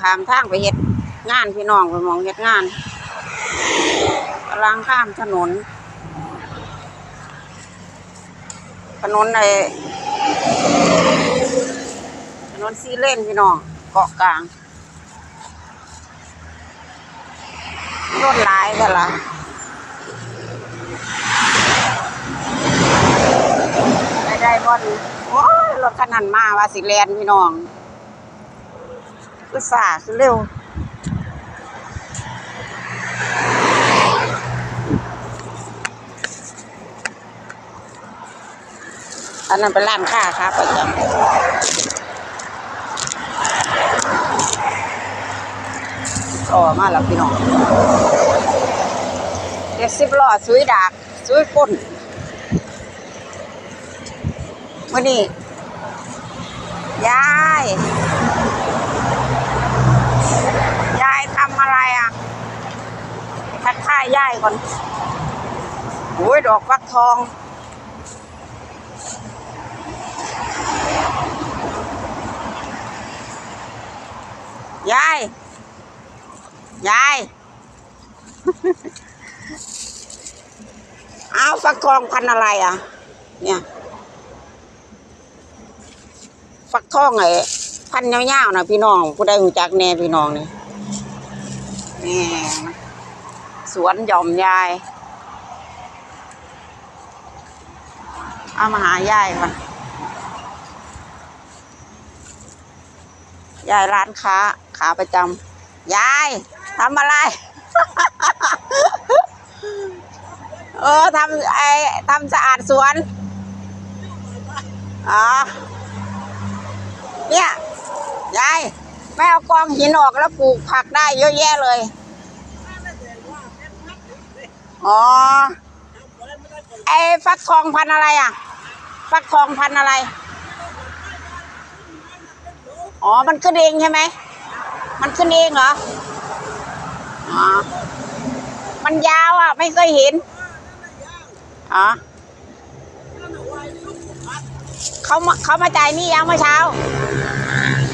ขามทางไปเฮ็ดงานพี่น้องไปมองเฮ็ดงานกำลังข้ามถนน ถนนในถนนซีเลนพี่น้องเกาะกลางรถหลายกันละได้ได้บอลโอ้ยรถคันนั้นมาว่าสิแลนพี่น้อง คือสาคือเร็ว อันนั้นเป็นร้านค้าครับประจำต่อมาแล้วพี่น้องเจ็ดสิบล้อสุยดากสุยก้นมื่อนี้ยายทำอะไรอะ ทักทายยายก่อนโอ้ยดอกฟักทอง ยาย ยาย เอาฟักทองพันอะไรอะ เนี่ย ฟักทองไอ้พันยาวๆนะพี่น้อง ผู้ใดหูจักแน่พี่น้องนี่นี่ สวนหย่อมยาย เอามาหายายก่อนยายร้านค้า ขาประจำยายทำอะไร เออทำไอทำสะอาดสวน อ๋อ เนี่ย ยาย ไม่เอากองหินออกแล้วปลูกผักได้เยอะแยะเลย อ๋อ ไอ้ฟักทองพันอะไรอะ ฟักทองพันอะไร อ๋อ มันขึ้นเองใช่ไหม มันขึ้นเองเหรอ อ๋อ มันยาวอะ ไม่เคยเห็น อ๋อเขามาเขามาจ่ายนี่ยังเมื่อเช้า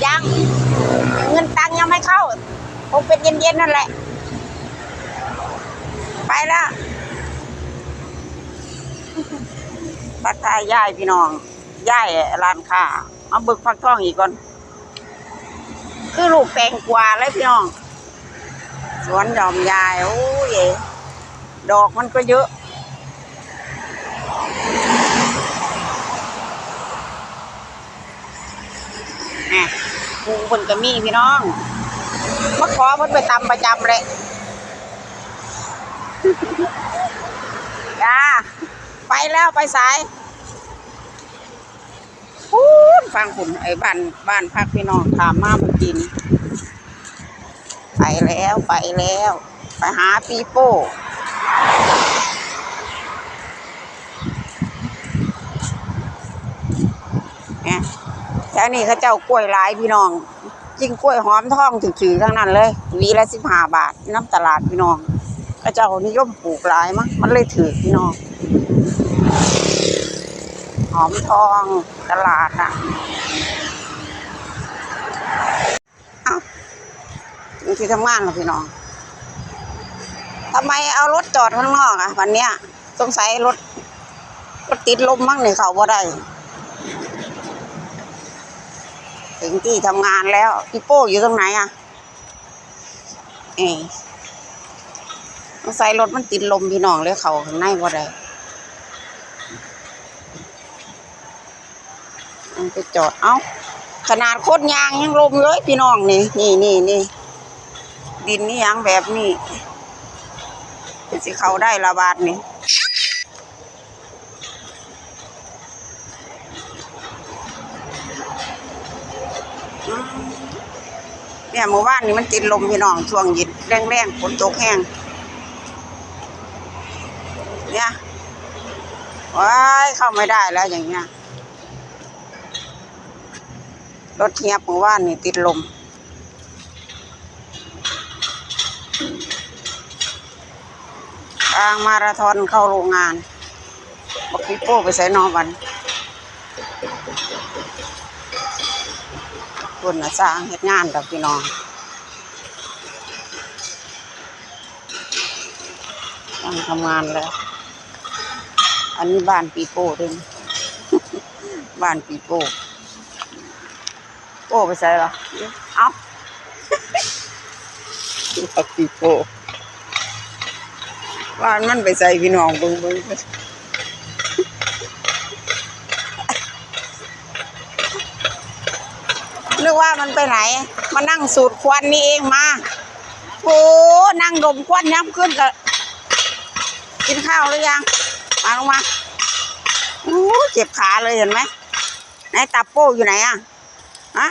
ยัง เงินตังยังไม่เข้าคงเป็นเย็นๆนั่นแหละ ไปแล้วปัดทายย่ายพี่น้องย่ายร้านค้ามาบิกฟักทองอีกก่อน คือลูกแตงกวาเลยพี่น้อง สวนหย่อมยายโอ้ยดอกมันก็เยอะนี่ปูเพิ่นก็มีพี่น้องมาขอเพิ่นไปตำประจำเลย จ้าไปแล้วไปสายพูนฟังคุณไอ้บ้านบ้านพักพี่น้องถามมาเมื่อกี้นี้ไปแล้วไปแล้ว ไปหาปีโป้เนี่ยแถวนี้เขาเจ้ากล้วยหลายพี่น้องจริงกล้วยหอมทองถือๆทั้งนั้นเลยวีละสิบห้าบาทน้ำตลาดพี่น้อง เขาเจ้านิยมปลูกหลายมั้งมันเลยถือพี่น้องหอมทองตลาดอะเอ้างที่ทำงานแล้วพี่น้องทำไมเอารถจอดข้างนอกอะ วันเนี้ยสงสัยรถรถติดลมมั้งเนี่ยเขาบ่ได้ถึงที่ทำงานแล้วพี่โป้อยู่ตรงไหนอะเอ ยสงสัยรถมันติดลมพี่น้องเลยเขาข้างในบ่ได้มันไปจอด เอ้าขนาดโคตรยางยังลมเลยพี่น้องนี่ นี่นี่นี่ดินนี่ยังแบบนี้เป็นสิเขาได้ระบาดนี่เนี่ยหมู่บ้านนี่มันติดลมพี่น้องช่วงหยิดแรงๆฝนตกแห้ง เงี้ยว้ายเข้าไม่ได้แล้วอย่างเงี้ย รถเงียบเมื่อวานนี่ติดลม กลางมาราธอนเข้าโรงงาน บอกพี่โป้ไปใส่นอนวันคนนะสร้างเหตุงานกับพี่น้องตั้งทำงานแล้ว อันนี้บ้านปีโป้ด้วยนะบ้านปีโป้โป้ไปใส่หรอเอาบ้านปีโป้บ้านมันไปใส่พี่น้องเบิ่งเบิ่งนึกว่ามันไปไหน มานั่งสูดควันนี่เองมาโอ้นั่งดมควันย้ำขึ้นกับกินข้าวหรือยัง มาลงมาโอ้เจ็บขาเลยเห็นไหมไหนตาโป้อยู่ไหนอะฮะ